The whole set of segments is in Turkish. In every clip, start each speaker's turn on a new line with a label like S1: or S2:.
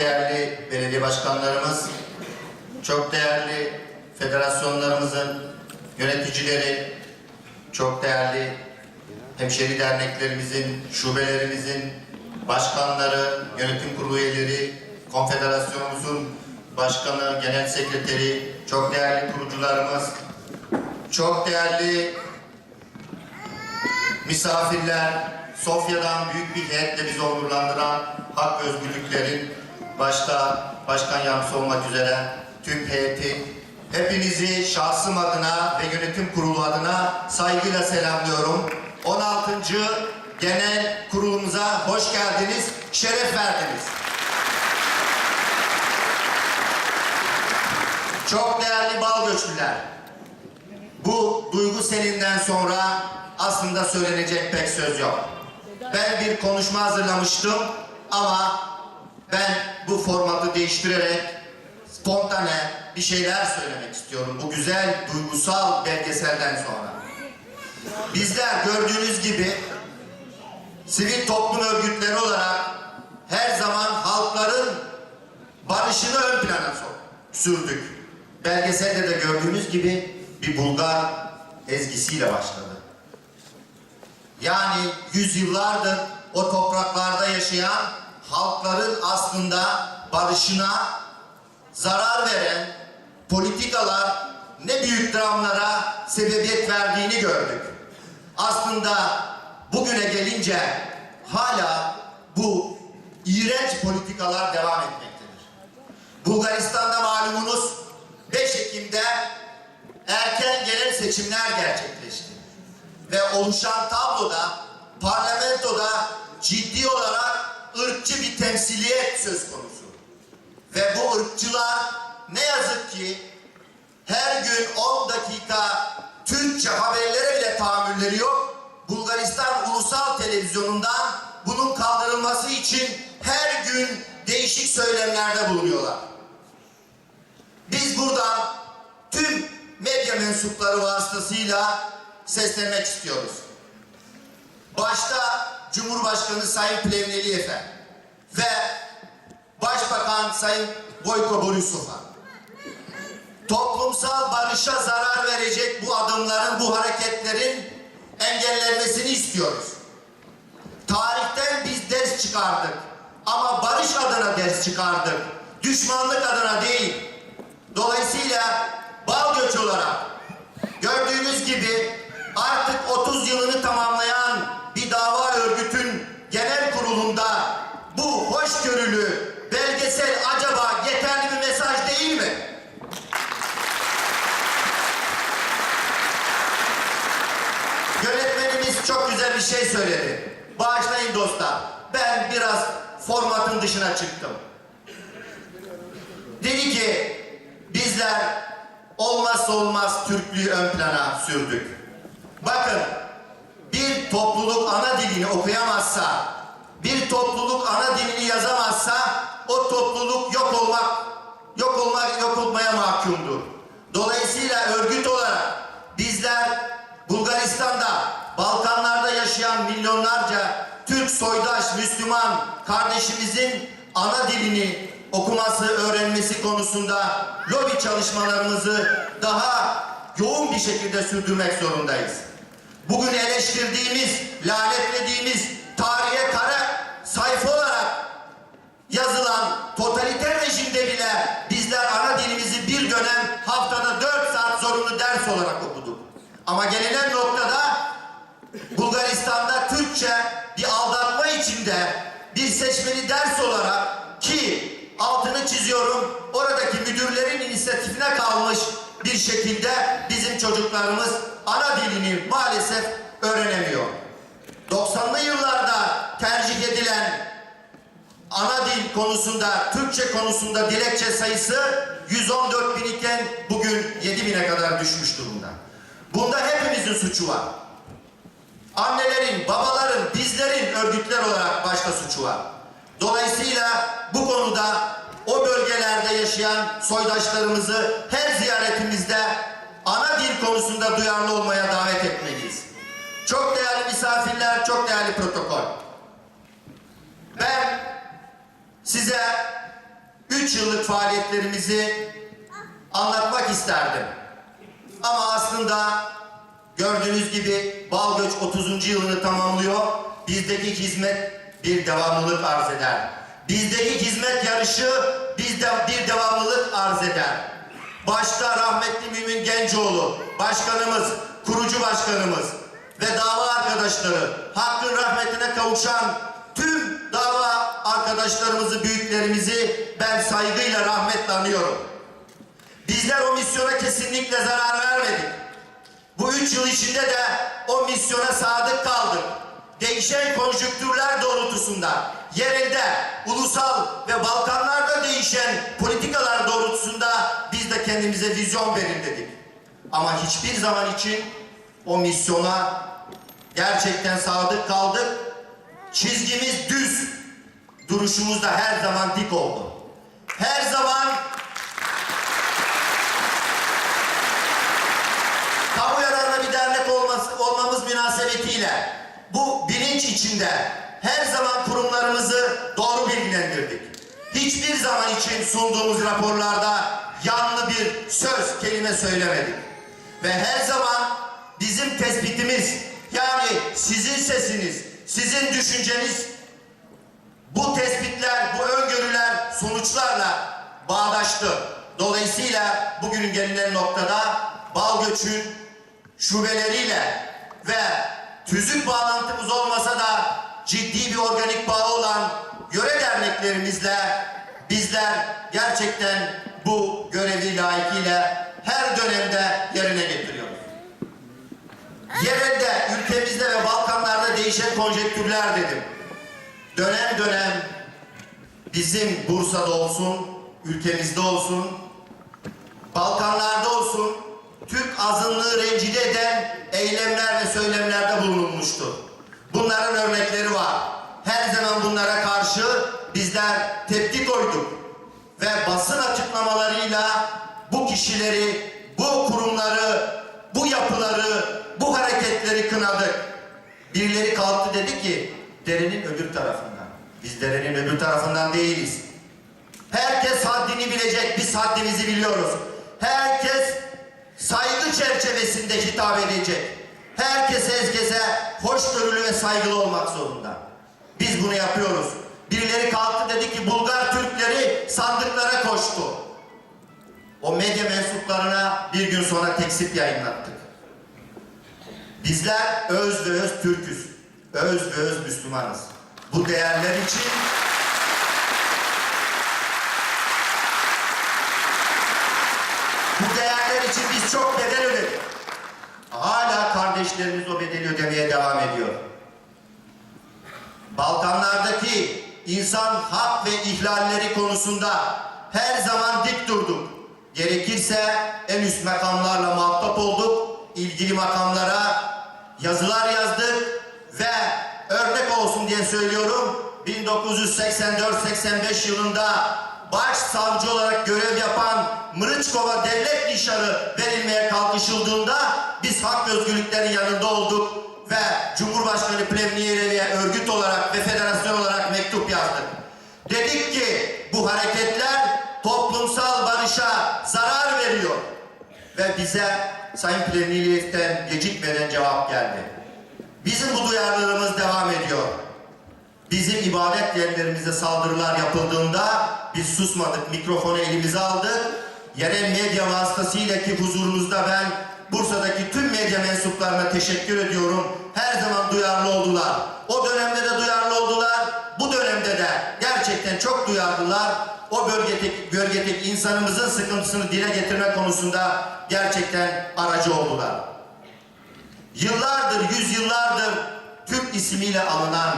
S1: değerli belediye başkanlarımız, çok değerli federasyonlarımızın yöneticileri, çok değerli hemşeri derneklerimizin, şubelerimizin başkanları, yönetim kurulu üyeleri, konfederasyonumuzun başkanı, genel sekreteri, çok değerli kurucularımız, çok değerli misafirler, Sofya'dan büyük bir heyetle bizi onurlandıran hak özgürlüklerin başta Başkan Yardımcısı olmak üzere tüm heyeti hepinizi şahsım adına ve yönetim kurulu adına saygıyla selamlıyorum. 16. Genel kurulumuza hoş geldiniz, şeref verdiniz. Çok değerli bal göçlüler, bu duygu selinden sonra aslında söylenecek pek söz yok. Ben bir konuşma hazırlamıştım ama ben bu formatı değiştirerek spontane bir şeyler söylemek istiyorum. Bu güzel duygusal belgeselden sonra. Bizler gördüğünüz gibi sivil toplum örgütleri olarak her zaman halkların barışını ön plana sürdük. Belgeselde de gördüğünüz gibi bir Bulgar ezgisiyle başladı. Yani yüzyıllardır o topraklarda yaşayan halkların aslında barışına zarar veren politikalar ne büyük dramlara sebebiyet verdiğini gördük. Aslında bugüne gelince hala bu iğrenç politikalar devam etmektedir. Bulgaristan'da malumunuz 5 Ekim'de erken genel seçimler gerçekleşti. Ve oluşan tabloda parlamentoda ciddi olarak ırkçı bir temsiliyet söz konusu. Ve bu ırkçılar ne yazık ki her gün 10 dakika Türkçe haberlere bile tahammülleri yok. Bulgaristan Ulusal Televizyonu'ndan bunun kaldırılması için her gün değişik söylemlerde bulunuyorlar. Biz buradan tüm medya mensupları vasıtasıyla seslenmek istiyoruz. Başta Cumhurbaşkanı Sayın Plevneliyev ve Başbakan Sayın Boyko Borisov'a toplumsal barışa zarar verecek bu adımların, bu hareketlerin engellenmesini istiyoruz. Tarihten biz ders çıkardık. Ama barış adına ders çıkardık. Düşmanlık adına değil. Dolayısıyla bal göç olarak gördüğünüz gibi artık 30 yılını tamamlayan bir dava örgütün genel kurulunda bu hoşgörülü belgesel acaba yeterli bir mesaj değil mi? Yönetmenimiz çok güzel bir şey söyledi. Bağışlayın dostlar. Ben biraz formatın dışına çıktım. Dedi ki bizler olmazsa olmaz Türklüğü ön plana sürdük. Bakın bir topluluk ana dilini okuyamazsa, bir topluluk ana dilini yazamazsa o topluluk yok olmak, yok olmak, yok olmaya mahkumdur. Dolayısıyla örgüt olarak bizler Bulgaristan'da, Balkanlarda yaşayan milyonlarca Türk soydaş Müslüman kardeşimizin ana dilini okuması, öğrenmesi konusunda lobi çalışmalarımızı daha yoğun bir şekilde sürdürmek zorundayız. Bugün eleştirdiğimiz, lanetlediğimiz tarihe kara sayfa olarak yazılan totaliter rejimde bile bizler ana dilimizi bir dönem haftada 4 saat zorunlu ders olarak okuduk. Ama gelinen noktada Bulgaristan'da Türkçe bir aldatma içinde bir seçmeli ders olarak ki altını çiziyorum oradaki müdürlerin inisiyatifine kalmış bir şekilde bizim çocuklarımız ana dilini maalesef öğrenemiyor. 90'lı yıllarda tercih edilen ana dil konusunda, Türkçe konusunda dilekçe sayısı 114 bin iken bugün 7 bine kadar düşmüş durumda. Bunda hepimizin suçu var. Annelerin, babaların, bizlerin örgütler olarak başta suçu var. Dolayısıyla bu konuda o bölgelerde yaşayan soydaşlarımızı her ziyaretimizde ana dil konusunda duyarlı olmaya davet etmeliyiz. Çok değerli misafirler, çok değerli protokol. Ben size 3 yıllık faaliyetlerimizi anlatmak isterdim. Ama aslında gördüğünüz gibi Balgöç 30. yılını tamamlıyor. Bizdeki hizmet bir devamlılık arz eder. Bizdeki hizmet yarışı bizde bir devamlılık arz eder. Başta rahmetli Mümin Gencoğlu, başkanımız, kurucu başkanımız ve dava arkadaşları, hakkın rahmetine kavuşan tüm dava arkadaşlarımızı, büyüklerimizi ben saygıyla, rahmetle anıyorum. Bizler o misyona kesinlikle zarar vermedik. Bu üç yıl içinde de o misyona sadık kaldık. Değişen konjonktürler doğrultusunda, yerelde, ulusal ve Balkanlarda değişen politikalar doğrultusunda biz de kendimize vizyon belirledik. Ama hiçbir zaman için o misyona gerçekten sadık kaldık. Çizgimiz düz, duruşumuz da her zaman dik oldu. Her zaman kamu yararına bir dernek olması, olmamız münasebetiyle bu bilinç içinde her zaman kurumlarımızı doğru bilgilendirdik. Hiçbir zaman için sunduğumuz raporlarda yanlı bir söz, kelime söylemedik. Ve her zaman bizim tespitimiz yani sizin sesiniz, sizin düşünceniz bu tespitler, bu öngörüler sonuçlarla bağdaştı. Dolayısıyla bugün gelinen noktada bal göçün şubeleriyle ve tüzük bağlantımız olmasa da ciddi bir organik bağı olan yöre derneklerimizle bizler gerçekten bu görevi layıkıyla her dönemde yerine getiriyoruz. Yerelde, ülkemizde ve Balkanlarda değişen konjektürler dedim. Dönem dönem bizim Bursa'da olsun, ülkemizde olsun, Balkanlarda olsun Türk azınlığı rencide eden eylemler ve söylemlerde bulunulmuştur. Bunların örnekleri var. Her zaman bunlara karşı bizler tepki koyduk. Ve basın açıklamalarıyla bu kişileri, bu kurumları, bu yapıları, hareketleri kınadık. Birileri kalktı dedi ki derenin öbür tarafından. Biz derenin öbür tarafından değiliz. Herkes haddini bilecek, biz haddimizi biliyoruz. Herkes saygı çerçevesinde hitap edecek. Herkes herkese hoşgörülü ve saygılı olmak zorunda. Biz bunu yapıyoruz. Birileri kalktı dedi ki Bulgar Türkleri sandıklara koştu. O medya mensuplarına bir gün sonra teksip yayınlattık. Bizler öz ve öz Türküz. Öz ve öz Müslümanız. Bu değerler için bu değerler için biz çok bedel ödedik. Hala kardeşlerimiz o bedeli ödemeye devam ediyor. Balkanlardaki insan hak ve ihlalleri konusunda her zaman dik durduk. Gerekirse en üst makamlarla muhatap olduk. İlgili makamlara yazılar yazdık ve örnek olsun diye söylüyorum. 1984-85 yılında başsavcı olarak görev yapan Mırıçkova devlet nişanı verilmeye kalkışıldığında biz hak ve özgürlüklerin yanında olduk ve Cumhurbaşkanı Plevniyevi'ye örgüt olarak ve federasyon olarak mektup yazdık. Dedik ki bu hareketler toplumsal barışa zarar veriyor. Ve bize Sayın Plevniyev'den gecikmeden cevap geldi. Bizim bu duyarlılığımız devam ediyor. Bizim ibadet yerlerimize saldırılar yapıldığında biz susmadık, mikrofonu elimize aldık. Yerel medya vasıtasıyla ki huzurunuzda ben Bursa'daki tüm medya mensuplarına teşekkür ediyorum. Her zaman duyarlı oldular. O dönemde de duyarlı oldular. Bu dönemde de gerçekten çok duyarlılar. O bölgedeki, bölgedeki insanımızın sıkıntısını dile getirme konusunda gerçekten aracı oldular. Yıllardır, yüzyıllardır Türk ismiyle alınan,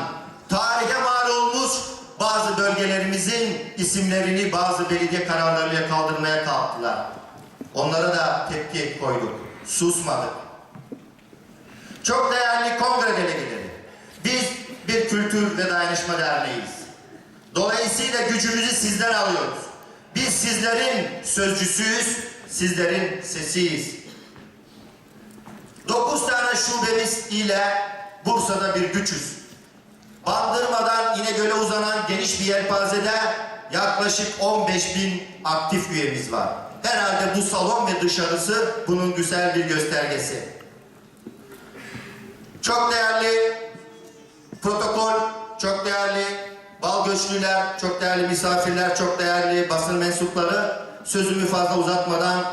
S1: tarihe mal olmuş bazı bölgelerimizin isimlerini bazı belediye kararlarıyla kaldırmaya kalktılar. Onlara da tepki koyduk. Susmadık. Çok değerli kongre delegeleri. Biz bir kültür ve dayanışma derneğiyiz. Dolayısıyla gücümüzü sizden alıyoruz. Biz sizlerin sözcüsüyüz, sizlerin sesiyiz. Dokuz tane şubemiz ile Bursa'da bir güçüz. Bandırmadan İnegöl'e uzanan geniş bir yelpazede yaklaşık 15 bin aktif üyemiz var. Herhalde bu salon ve dışarısı bunun güzel bir göstergesi. Çok değerli protokol, çok değerli bal göçlüler, çok değerli misafirler, çok değerli basın mensupları sözümü fazla uzatmadan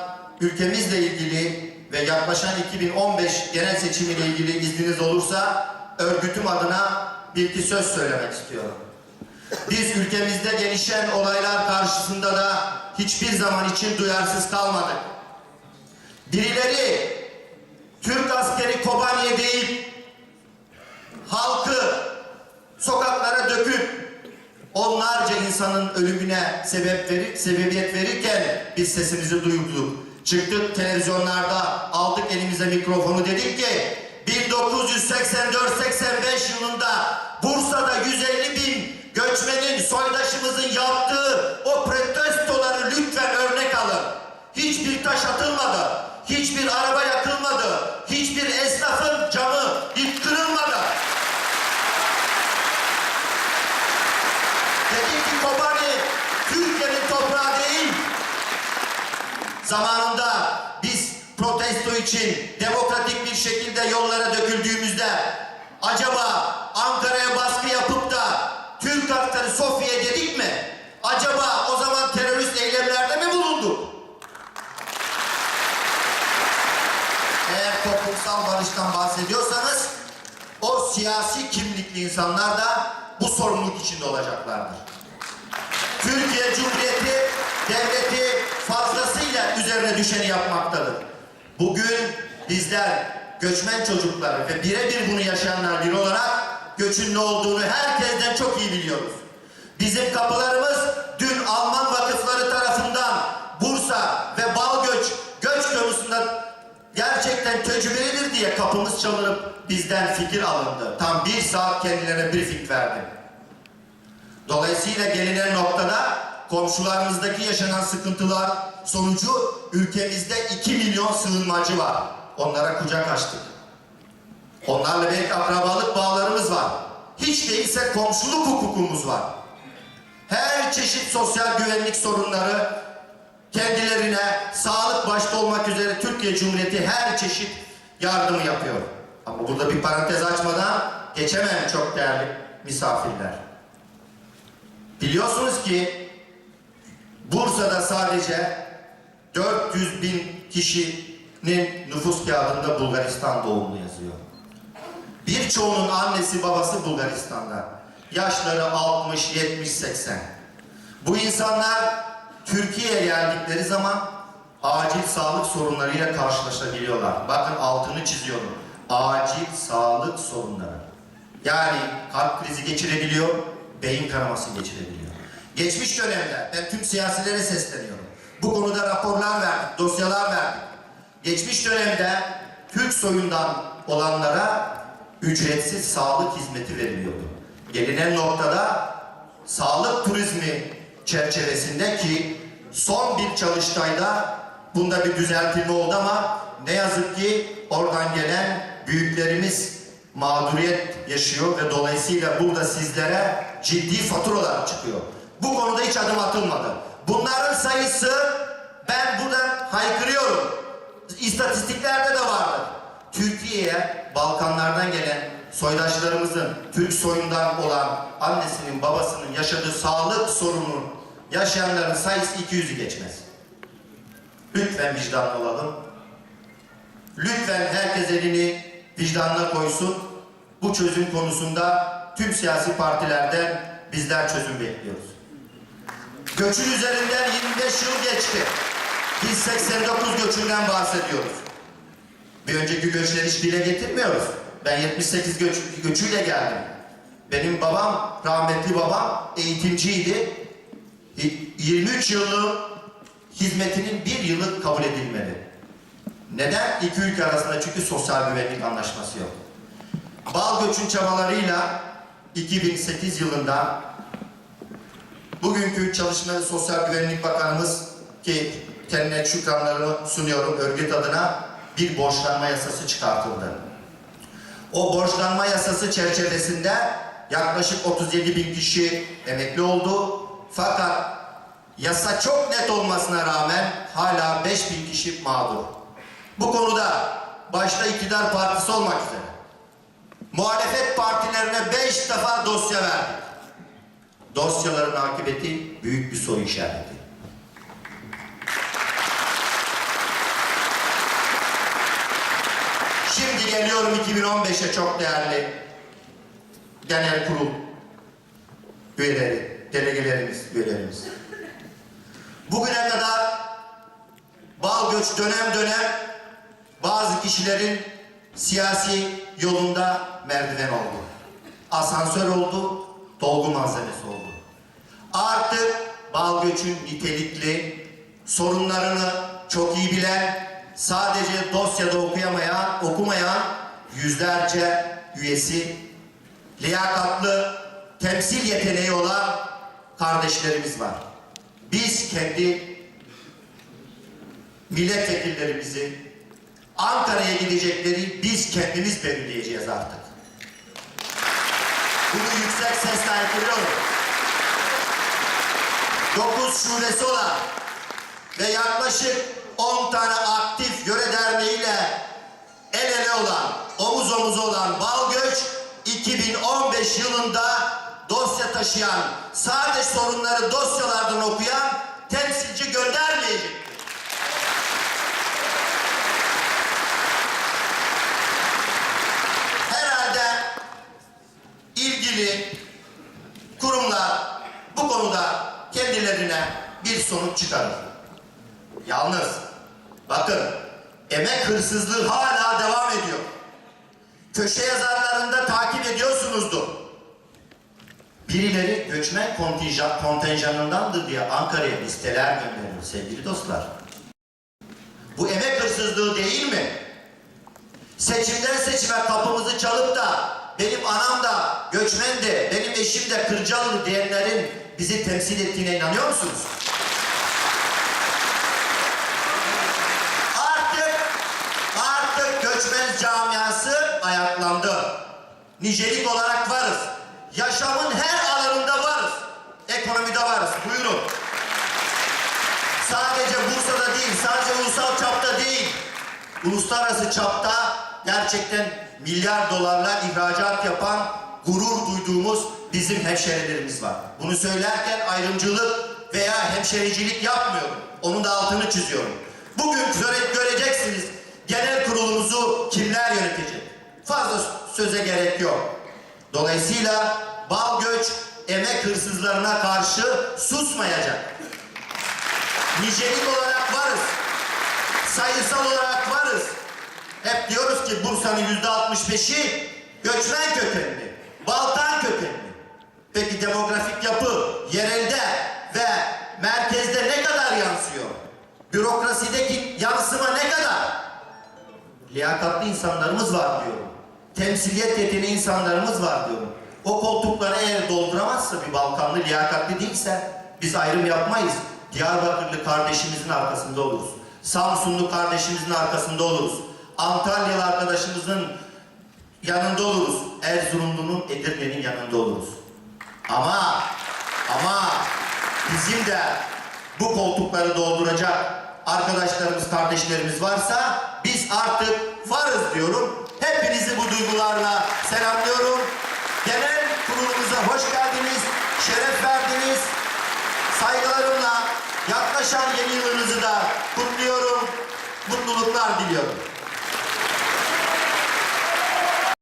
S1: ülkemizle ilgili ve yaklaşan 2015 genel seçimiyle ilgili izniniz olursa örgütüm adına bir iki söz söylemek istiyorum. Biz ülkemizde gelişen olaylar karşısında da hiçbir zaman için duyarsız kalmadık. Birileri Türk askeri Kobani'ye deyip halkı sokaklara döküp onlarca insanın ölümüne sebep verir, sebebiyet verirken biz sesimizi duyurduk. Çıktık televizyonlarda aldık elimize mikrofonu dedik ki 1984-85 yılında Bursa'da 150 bin göçmenin soydaşımızın yaptığı o protestoları lütfen örnek alın. Hiçbir taş atılmadı. Hiçbir araba yakılmadı. Hiçbir esnafın camı yıktırılmadı. Dedi ki Kobani Türkiye'nin toprağı değil. Zamanında biz protesto için demokratik bir şekilde yollara döküldüğümüzde acaba Ankara'ya baskı yapıp da Türk hakları Sofya'ya dedik mi? Acaba o zaman terörist eylemlerde mi bulunduk? Eğer toplumsal barıştan bahsediyorsanız o siyasi kimlikli insanlar da bu sorumluluk içinde olacaklardır. Türkiye Cumhuriyeti devleti fazlasıyla üzerine düşeni yapmaktadır. Bugün bizler göçmen çocukları ve birebir bunu yaşayanlar bir olarak göçün ne olduğunu herkesten çok iyi biliyoruz. Bizim kapılarımız dün Alman vakıfları tarafından Bursa ve Balgöç göç konusunda gerçekten tecrübelidir diye kapımız çalınıp bizden fikir alındı. Tam bir saat kendilerine briefing verdim. Dolayısıyla gelinen noktada komşularımızdaki yaşanan sıkıntılar sonucu ülkemizde 2 milyon sığınmacı var. Onlara kucak açtık. Onlarla belki akrabalık bağlarımız var. Hiç değilse komşuluk hukukumuz var. Her çeşit sosyal güvenlik sorunları kendilerine sağlık başta olmak üzere Türkiye Cumhuriyeti her çeşit yardımı yapıyor. Ama burada bir parantez açmadan geçemem çok değerli misafirler. Biliyorsunuz ki Bursa'da sadece 400 bin kişinin nüfus kağıdında Bulgaristan doğumlu yazıyor. Birçoğunun annesi babası Bulgaristan'da. Yaşları 60, 70, 80. Bu insanlar Türkiye'ye geldikleri zaman acil sağlık sorunlarıyla karşılaşabiliyorlar. Bakın altını çiziyorum. Acil sağlık sorunları. Yani kalp krizi geçirebiliyor, beyin kanaması geçirebiliyor. Geçmiş dönemde ben tüm siyasilere sesleniyorum. Bu konuda raporlar verdik, dosyalar verdik. Geçmiş dönemde Türk soyundan olanlara ücretsiz sağlık hizmeti veriliyordu. Gelinen noktada sağlık turizmi çerçevesinde ki son bir çalıştayda bunda bir düzeltilme oldu ama ne yazık ki oradan gelen büyüklerimiz mağduriyet yaşıyor ve dolayısıyla burada sizlere ciddi faturalar çıkıyor. Bu konuda hiç adım atılmadı. Bunların sayısı ben burada haykırıyorum. İstatistiklerde de vardır. Türkiye'ye Balkanlardan gelen soydaşlarımızın Türk soyundan olan annesinin babasının yaşadığı sağlık sorunu yaşayanların sayısı 200'ü geçmez. Lütfen vicdanlı olalım. Lütfen herkes elini vicdanına koysun. Bu çözüm konusunda tüm siyasi partilerden bizler çözüm bekliyoruz. Göçün üzerinden 25 yıl geçti. Biz 89 göçünden bahsediyoruz. Bir önceki göçleri hiç dile getirmiyoruz. Ben 78 göç, göçüyle geldim. Benim babam, rahmetli babam eğitimciydi. 23 yıllık hizmetinin bir yılı kabul edilmedi. Neden? İki ülke arasında çünkü sosyal güvenlik anlaşması yok. Bal göçün çabalarıyla 2008 yılında bugünkü Çalışma Sosyal Güvenlik Bakanımız ki kendine şükranlarımı sunuyorum örgüt adına bir borçlanma yasası çıkartıldı. O borçlanma yasası çerçevesinde yaklaşık 37 bin kişi emekli oldu. Fakat yasa çok net olmasına rağmen hala 5000 kişi mağdur. Bu konuda başta iktidar partisi olmak üzere muhalefet partilerine 5 defa dosya verdik. Dosyaların akıbeti büyük bir soru işareti. Şimdi geliyorum 2015'e çok değerli genel kurul üyeleri, delegelerimiz, üyelerimiz. Bugüne kadar bal göç dönem dönem bazı kişilerin siyasi yolunda merdiven oldu. Asansör oldu, dolgu malzemesi oldu. Artık bal göçün nitelikli, sorunlarını çok iyi bilen, sadece dosyada okuyamayan, okumayan yüzlerce üyesi, liyakatlı, temsil yeteneği olan kardeşlerimiz var. Biz kendi milletvekillerimizi Ankara'ya gidecekleri biz kendimiz belirleyeceğiz artık. Bunu yüksek sesle haykırıyorum. Dokuz şubesi olan ve yaklaşık 10 tane aktif yöre derneğiyle el ele olan, omuz omuza olan Balgöç 2015 yılında dosya taşıyan, sadece sorunları dosyalardan okuyan temsilci göndermeyecek. Herhalde ilgili kurumlar bu konuda kendilerine bir sonuç çıkarır. Yalnız bakın emek hırsızlığı hala devam ediyor. Köşe yazarlarında takip ediyorsunuzdur. Birileri göçmen kontenjan, kontenjanındandır diye Ankara'ya listeler gönderiyor sevgili dostlar. Bu emek hırsızlığı değil mi? Seçimden seçime kapımızı çalıp da benim anam da göçmendi, benim eşim de Kırcalı diyenlerin bizi temsil ettiğine inanıyor musunuz? Artık artık göçmen camiası ayaklandı. Nicelik olarak varız. Yaşamın her alanında varız. Ekonomide varız. Buyurun. Sadece Bursa'da değil, sadece ulusal çapta değil, uluslararası çapta gerçekten milyar dolarla ihracat yapan, gurur duyduğumuz bizim hemşerilerimiz var. Bunu söylerken ayrımcılık veya hemşericilik yapmıyorum. Onun da altını çiziyorum. Bugün göre- göreceksiniz genel kurulumuzu kimler yönetecek. Fazla söze gerek yok. Dolayısıyla bal göç emek hırsızlarına karşı susmayacak. Nicelik olarak varız. Sayısal olarak varız. Hep diyoruz ki Bursa'nın yüzde 65'i göçmen kökenli, Balkan kökenli. Peki demografik yapı yerelde ve merkezde ne kadar yansıyor? Bürokrasideki yansıma ne kadar? Liyakatlı insanlarımız var diyorum. Temsiliyet yeteneği insanlarımız var diyorum. O koltukları eğer dolduramazsa bir Balkanlı liyakatli değilse biz ayrım yapmayız. Diyarbakırlı kardeşimizin arkasında oluruz. Samsunlu kardeşimizin arkasında oluruz. Antalyalı arkadaşımızın yanında oluruz. Erzurumlu'nun, Edirne'nin yanında oluruz. Ama ama bizim de bu koltukları dolduracak arkadaşlarımız, kardeşlerimiz varsa biz artık varız diyorum. Hepinizi bu duygularla selamlıyorum. Genel kurulumuza hoş geldiniz, şeref verdiniz. Saygılarımla yaklaşan yeni yılınızı da kutluyorum. Mutluluklar diliyorum.